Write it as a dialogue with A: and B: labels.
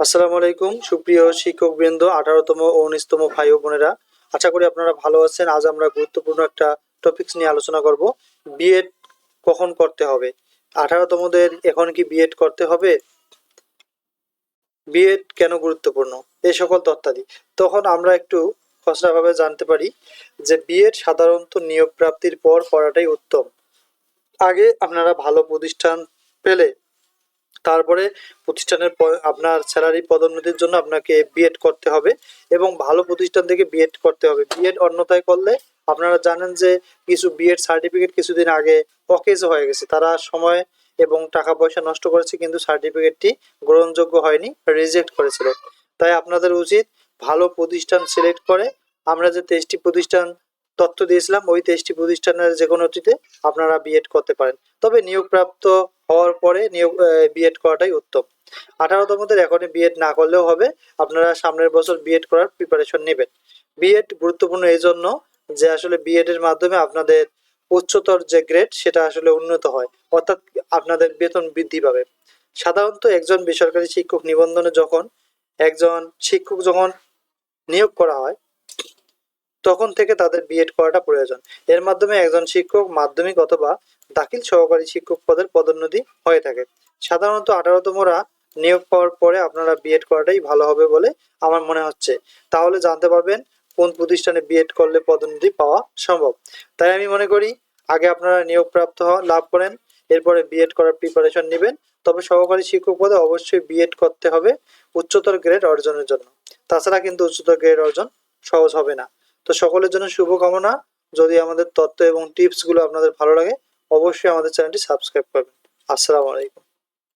A: আসসালামু আলাইকুম, সুপ্রিয় শিক্ষক বৃন্দ আঠারোতম ও উনিশতম ভাই বোনেরা। আশা করি আপনারা ভালো আছেন। আজ আমরা গুরুত্বপূর্ণ একটা টপিকস নিয়ে আলোচনা করব। বিএড কখন করতে হবে? আঠারোতমদের এখন কি বিএড করতে হবে? বিএড কেন গুরুত্বপূর্ণ? এই সকল তথ্যাদি। তখন আমরা একটু খসড়াভাবে জানতে পারি যে বিএড সাধারণত নিয়োগ প্রাপ্তির পর করাটাই উত্তম। আগে আপনারা ভালো প্রতিষ্ঠান পেলে তারপরে প্রতিষ্ঠানের আপনার স্যালারি পদোন্নতির জন্য আপনাকে বিএড করতে হবে এবং ভালো প্রতিষ্ঠান থেকে বিএড করতে হবে। বিএড অন্যথায় করলে আপনারা জানেন যে কিছু বিএড সার্টিফিকেট কিছুদিন আগে অকেজ হয়ে গেছে। তারা সময় এবং টাকা পয়সা নষ্ট করেছে কিন্তু সার্টিফিকেটটি গ্রহণযোগ্য হয়নি রিজেক্ট করেছিল। তাই আপনাদের উচিত ভালো প্রতিষ্ঠান সিলেক্ট করে আমরা যে তেইশটি প্রতিষ্ঠান তথ্য দিয়েছিলাম, ওই তেইশটি প্রতিষ্ঠানের যে কোনোটিতে আপনারা বিএড করতে পারেন। তবে নিয়োগপ্রাপ্ত হওয়ার পরে নিয়োগ বিএড করাটাই উত্তম। আঠারোতমদের এখনই বিএড না করলেও হবে, আপনারা সামনের বছর বিএড করার প্রিপারেশন নেবেন। বিএড গুরুত্বপূর্ণ এই জন্য যে আসলে বিএড এর মাধ্যমে আপনাদের উচ্চতর যে গ্রেড সেটা আসলে উন্নত হয়, অর্থাৎ আপনাদের বেতন বৃদ্ধি পাবে। সাধারণত একজন বেসরকারি শিক্ষক নিবন্ধনে যখন একজন শিক্ষক যখন নিয়োগ করা হয় তখন থেকে তাদের বিএড করাটা প্রয়োজন। এর মাধ্যমে একজন শিক্ষক মাধ্যমিক অথবা দাখিল সহকারী শিক্ষক পদের পদোন্নতি হয়ে থাকে। সাধারণত আঠারোতমরা নিয়োগ পাওয়ার পরে আপনারা বিএড করাটাই ভালো হবে বলে আমার মনে হচ্ছে। তাহলে জানতে পারবেন কোন প্রতিষ্ঠানে বিএড করলে পদোন্নতি পাওয়া সম্ভব। তাই আমি মনে করি, আগে আপনারা নিয়োগ প্রাপ্ত হওয়া লাভ করেন, এরপরে বিএড করার প্রিপারেশন নেবেন। তবে সহকারী শিক্ষক পদে অবশ্যই বিএড করতে হবে উচ্চতর গ্রেড অর্জনের জন্য। তাছাড়া কিন্তু উচ্চতর গ্রেড অর্জন সহজ হবে না। তো সকলের জন্য শুভকামনা। যদি আমাদের তত্ত্ব এবং টিপসগুলো আপনাদের ভালো লাগে, অবশ্যই আমাদের চ্যানেলটি সাবস্ক্রাইব করবেন। আসসালামু আলাইকুম।